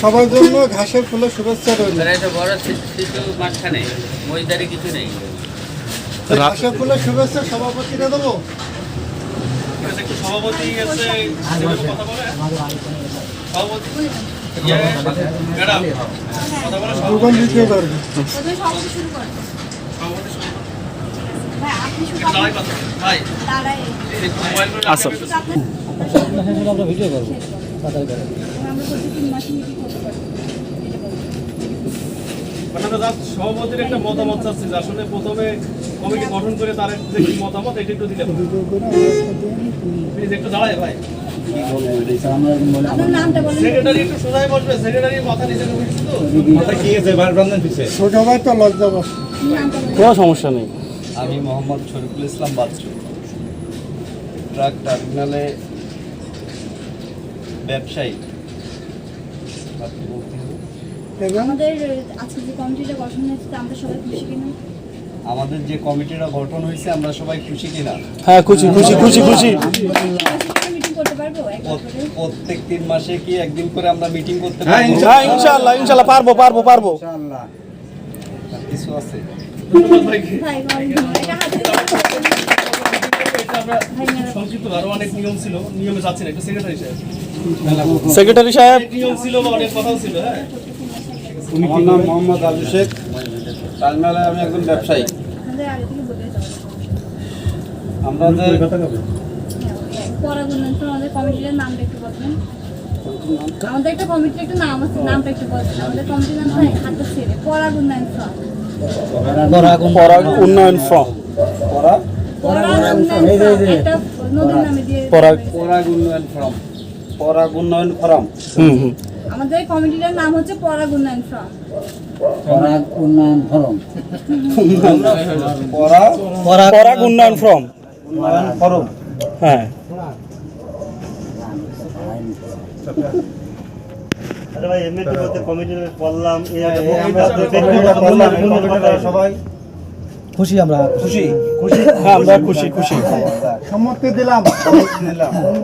সবার জন্য ঘাসের ফুলের শুভেচ্ছা রইল। তো বড় শিশু মাঝখানে মজদারি কিছু নেই। ঘাসের ফুলের শুভেচ্ছা সভাপতিরা দেবো? সভাপতি আছে কথা বলে সভাপতি আচ্ছা। আমরা সভাপতির একটা মতামত চাচ্ছি আসলে প্রথমে কমিটি গঠন করে তার যে মতামত, এটা একটু দিলে একটু দাঁড়ায় ভাই আপনার নামটা বলেন। সেক্রেটারি একটু সোজাই বসবে সেক্রেটারি মাথা নিচে বসবে তো। ছোট ভাই তো লজ্জা বস। নামটা বলেন? কোনো সমস্যা নেই। আমি মোহাম্মদ শরীফুল ইসলাম বাচ্চু। ট্রাক টার্মিনালে ব্যবসায়ী। আমাদের আজকে যে কমিটিটা গঠন হয়েছে আমরা সবাই খুশি কিনা? আমাদের যে কমিটিটা গঠন হয়েছে আমরা সবাই খুশি কিনা? হ্যাঁ খুশি খুশি। খুশি খুশি মিটিং করতে পারব একবার প্রত- করে প্রত্যেক তিন মাসে কি একদিন করে আমরা মিটিং করতে পারি হ্যাঁ ইনশাআল্লাহ ইনশাআল্লাহ পারব পারব পারব। কিছু আছে? ধন্যবাদ ভাইকে ভাই বলেন, এটা হাতে এটা আমরা সংক্ষিপ্ত আরও অনেক নিয়ম ছিল নিয়মে যাচ্ছি না একটু সেক্রেটারি সাহেব। সেক্রেটারি সাহেব অনেক নিয়ম ছিল অনেক কথাও ছিল হ্যাঁ আমার নাম মোহাম্মদ আলু শেখ। টার্মিনালে আমি একজন ব্যবসায়ী। আমরা যে আমাদের কমিটির নামটা একটু বলবেন? আমাদের একটা কমিটির একটা নাম আছে নামটা একটু বলবেন। আমাদের কমিটির নাম হয় হাতে ছেড়ে পরাগ উন্নয়ন ফ্রম দিয়ে পরাগ- পরাগ উন্নয়ন ফর্ম পরাগ উন্নয়ন ফর্ম হুম হুম। আমাদের কমিটিটার নাম হচ্ছে পরাগ উন্নয়ন ফ্রম পরা পরাগ উন্নয়ন ফ্রম উন্নয়ন ফরম হ্যাঁ। আরে ভাই এমনিতে বলতে কমিটির বললাম সবাই। খুশি আমরা। খুশি? হ্যাঁ আমরা খুশি খুশি সম্মতি দিলাম।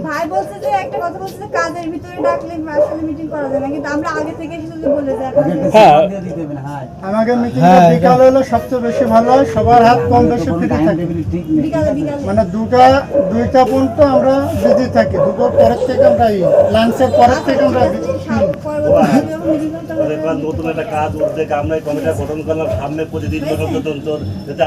ভাই বলছে যে একটা কথা বলছে যে কাজের ভিতরে ডাকলে আসলে মিটিং করা যায় না কিন্তু আমরা আগে থেকে শুধু বলে যাই হ্যাঁ। আমাকে মিটিং বিকাল হলে সবচেয়ে বেশি ভালো হয় সবার হাত কম বেশি ফ্রি থাকে। বিকালে বিকালে। মানে দুটা দুইটা পর্যন্ত আমরা বিজি থাকি। দুটোর পরের থেকে আমরা লাঞ্চের পরের থেকে আমরা নতুন একটা কাজ উদ্যোগ আমরা কমিটি গঠন করলাম সামনে প্রতিদিন পর্যন্ত যাতে